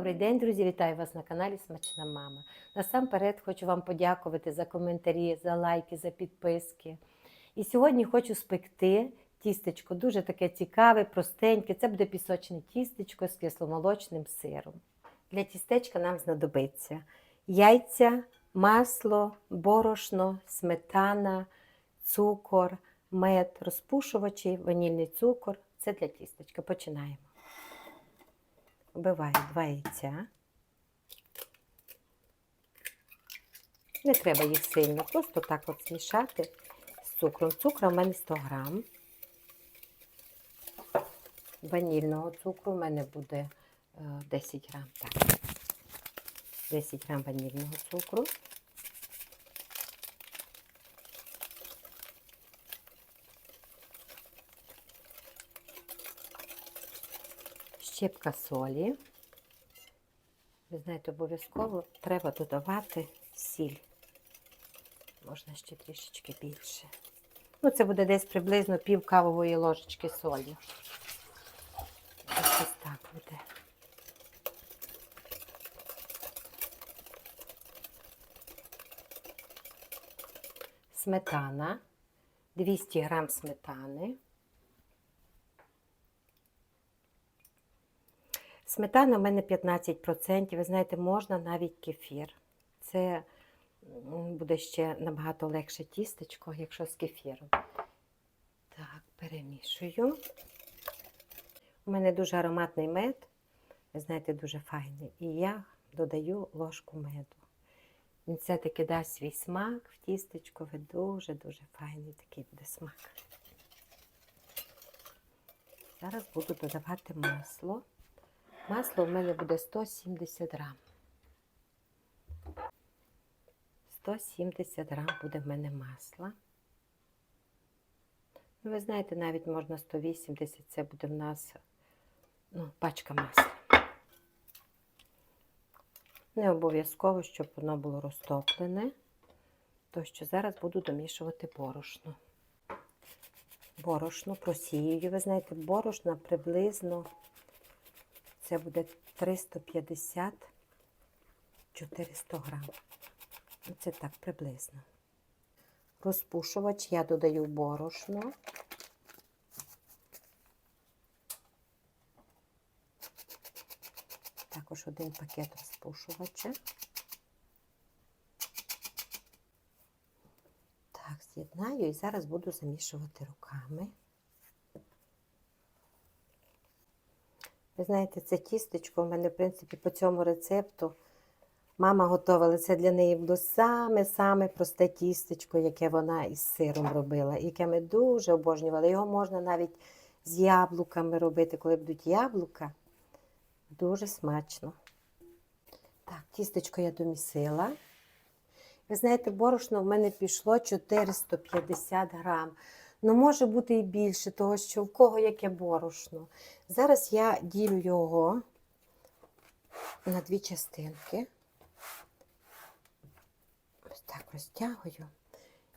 Добрий день, друзі! Вітаю вас на каналі Смачна Мама. Насамперед хочу вам подякувати за коментарі, за лайки, за підписки. І сьогодні хочу спекти тістечко, дуже таке цікаве, простеньке. Це буде пісочне тістечко з кисломолочним сиром. Для тістечка нам знадобиться яйця, масло, борошно, сметана, цукор, мед, розпушувачі, ванільний цукор. Це для тістечка. Починаємо. Вбиваю два яйця. Не треба їх сильно, просто так от змішати з цукром. Цукру в мене 100 грам. Ванільного цукру в мене буде е, 10 грам. Так. 10 грам ванільного цукру. Щепка солі. Ви знаєте, обов'язково треба додавати сіль. Можна ще трішечки більше. Ну, це буде десь приблизно пів кавової ложечки солі. Ось так буде. Сметана. 200 грам сметани. Сметана в мене 15%. Ви знаєте, можна навіть кефір. Це буде ще набагато легше тістечко, якщо з кефіром. Так, перемішую. У мене дуже ароматний мед. Ви знаєте, дуже файний. І я додаю ложку меду. Він все-таки дасть свій смак в тістечко. Ви дуже-дуже файний такий буде смак. Зараз буду додавати масло. Масло в мене буде 170 грам. 170 грам буде в мене масла. Ну, ви знаєте, навіть можна 180, це буде в нас ну, пачка масла. Не обов'язково, щоб воно було розтоплене, то що зараз буду домішувати борошно. Борошно просіюю. Ви знаєте, борошна приблизно це буде 350-400 грам. Це так приблизно. Розпушувач я додаю борошно. Також один пакет розпушувача. Так, з'єднаю і зараз буду замішувати руками. Ви знаєте, це тістечко в мене, в принципі, по цьому рецепту мама готувала. Це для неї було саме-саме просте тістечко, яке вона із сиром робила, яке ми дуже обожнювали. Його можна навіть з яблуками робити, коли будуть яблука. Дуже смачно. Так, тістечко я домісила. Ви знаєте, борошно в мене пішло 450 грам. Ну, може бути і більше, того що в кого яке борошно. Зараз я ділю його на дві частинки. Ось так розтягую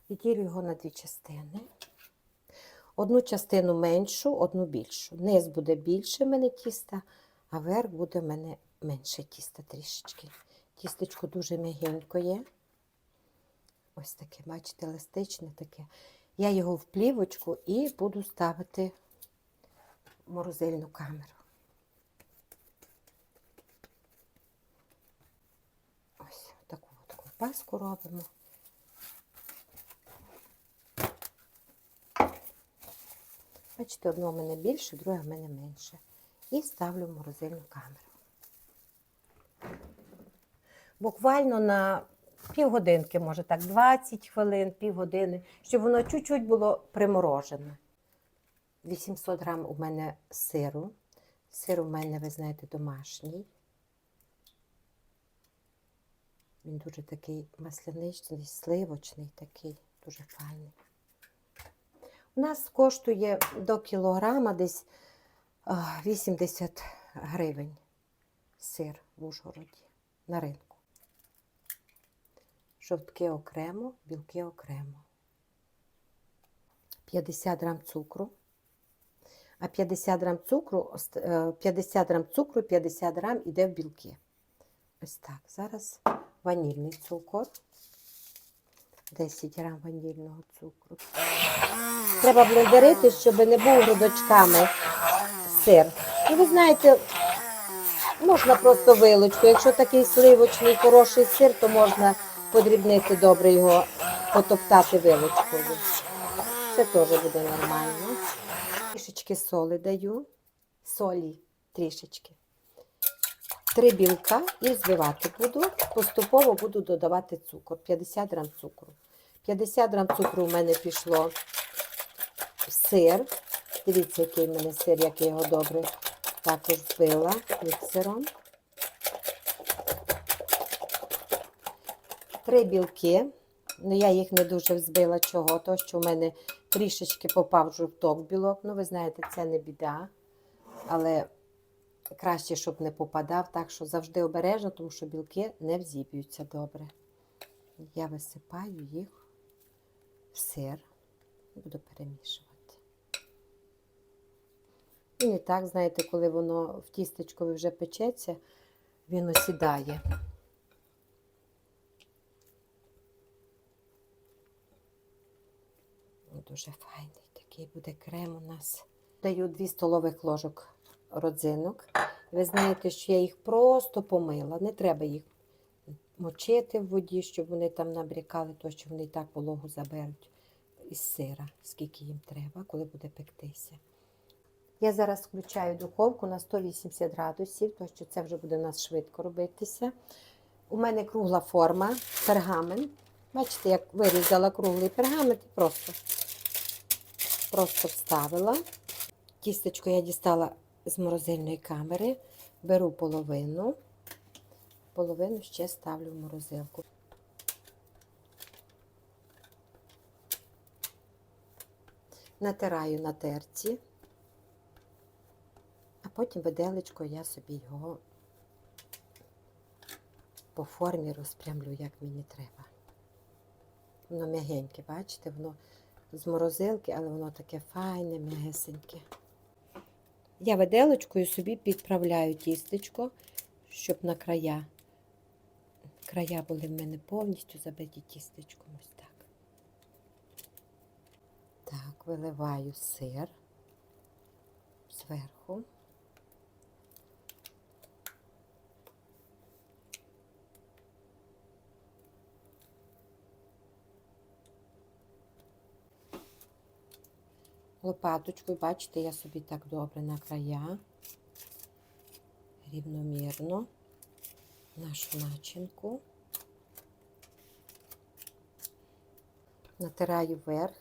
і ділю його на дві частини. Одну частину меншу, одну більшу. Низ буде більше в мене тіста, а верх буде в мене менше тіста трішечки. Тістечко дуже м'ягенько є. Ось таке, бачите, еластичне таке. Я його в плівочку і буду ставити в морозильну камеру. Ось таку от ковбаску робимо. Бачите, одно в мене більше, друге в мене менше. І ставлю в морозильну камеру. Буквально на півгодинки, може так, 20 хвилин, півгодини, щоб воно чуть-чуть було приморожене. 800 грам у мене сиру. Сир у мене, ви знаєте, домашній. Він дуже такий масляничний, сливочний такий, дуже файний. У нас коштує до кілограма десь 80 гривень сир в Ужгороді на ринку. Жовтки окремо, білки окремо. 50 грам цукру. а 50 грам цукру, е, 50 грам цукру, 50 грам іде в білки. Ось так. Зараз ванільний цукор. 10 грам ванільного цукру. Треба блендерити, щоб не був грудочками сир. І ви знаєте, можна просто вилочку. Якщо такий сливочний хороший сир, то можна подрібнити добре його, потоптати вилочкою. Це теж буде нормально. Трішечки соли даю. Солі трішечки. Три білка і збивати буду. Поступово буду додавати цукор. 50 грам цукру. 50 грам цукру у мене пішло в сир. Дивіться, який в мене сир, як я його добре також збила міксером. Три білки. Ну, я їх не дуже взбила чого, то що в мене трішечки попав жовток білок. Ну, ви знаєте, це не біда. Але краще, щоб не попадав, так що завжди обережно, тому що білки не взіб'ються добре. Я висипаю їх в сир буду перемішувати. І не так, знаєте, коли воно в тістечкові вже печеться, він осідає. Дуже файний такий буде крем у нас. Даю 2 столових ложок родзинок. Ви знаєте, що я їх просто помила. Не треба їх мочити в воді, щоб вони там набрякали, то що вони і так вологу заберуть із сира, скільки їм треба, коли буде пектися. Я зараз включаю духовку на 180 градусів, тому що це вже буде у нас швидко робитися. У мене кругла форма, пергамент. Бачите, як вирізала круглий пергамент і просто, просто вставила. Тістечко я дістала з морозильної камери, беру половину, половину ще ставлю в морозилку. Натираю на терці, а потім виделечкою я собі його по формі розпрямлю, як мені треба. Воно м'ягеньке, бачите, воно з морозилки, але воно таке файне, м'ягесеньке. Я виделочкою собі підправляю тістечко, щоб на края. Края були в мене повністю забиті тістечком. Ось так. Так, виливаю сир зверху. Лопаточкою, бачите, я собі так добре на края, рівномірно нашу начинку. Натираю вверх.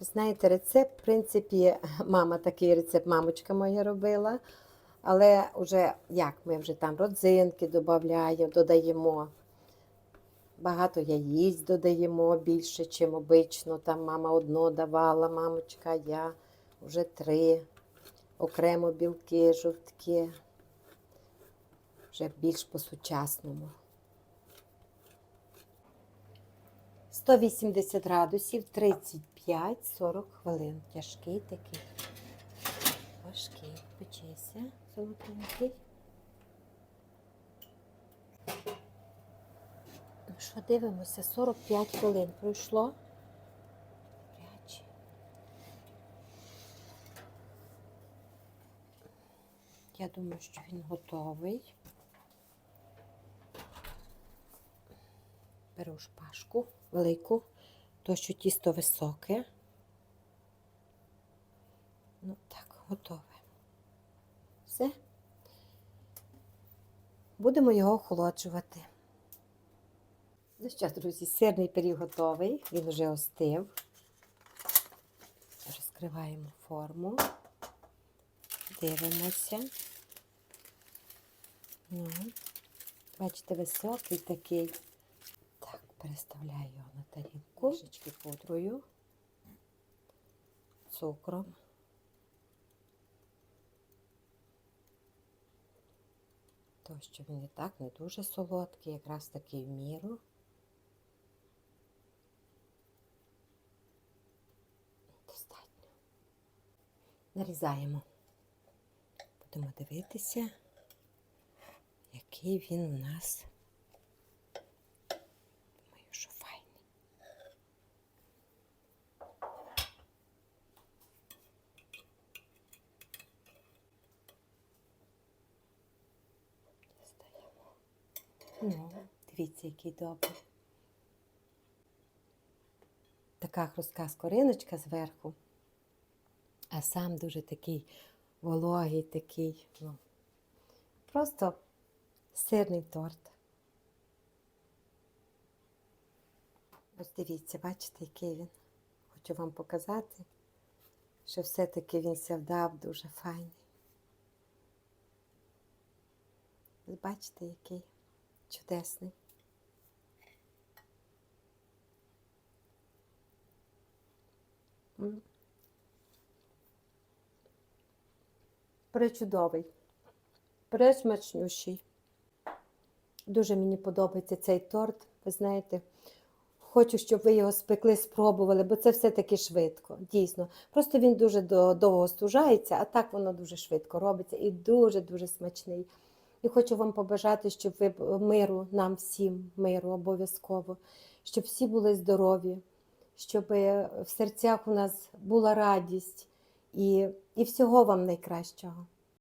Ви знаєте, рецепт, в принципі, мама такий рецепт, мамочка моя робила. Але вже як ми вже там родзинки додаємо, додаємо. Багато яїць додаємо більше, ніж обично. Там мама одно давала, мамочка, я вже три. Окремо білки, жовтки. Вже більш по-сучасному. 180 градусів, 35-40 хвилин. Тяжкий такий. Важкий. Печеся, золотенький. Що, дивимося, 45 хвилин пройшло. Я думаю, що він готовий. Беру шпажку велику, то що тісто високе. Ну так, готове. Все. Будемо його охолоджувати. Ну що, друзі, сирний пиріг готовий, він вже остив. Розкриваємо форму, дивимося. Ну, бачите, високий такий. Так, переставляю його на тарілку. Трішечки пудрою, цукром. То, що він і так не дуже солодкий, якраз такий в міру. Нарізаємо. Будемо дивитися, який він у нас. Думаю, що файний. Ну, дивіться, який добрий. Така хрустка скориночка зверху, а сам дуже такий вологий, такий, ну, просто сирний торт. Ось дивіться, бачите, який він. Хочу вам показати, що все-таки він ся вдав дуже файний. Бачите, який чудесний. М. Пречудовий, пресмачнющий. Дуже мені подобається цей торт. Ви знаєте, хочу, щоб ви його спекли, спробували, бо це все-таки швидко, дійсно. Просто він дуже довго стужається, а так воно дуже швидко робиться і дуже-дуже смачний. І хочу вам побажати, щоб ви миру нам всім, миру обов'язково, щоб всі були здорові, щоб в серцях у нас була радість і, і всього вам найкращого.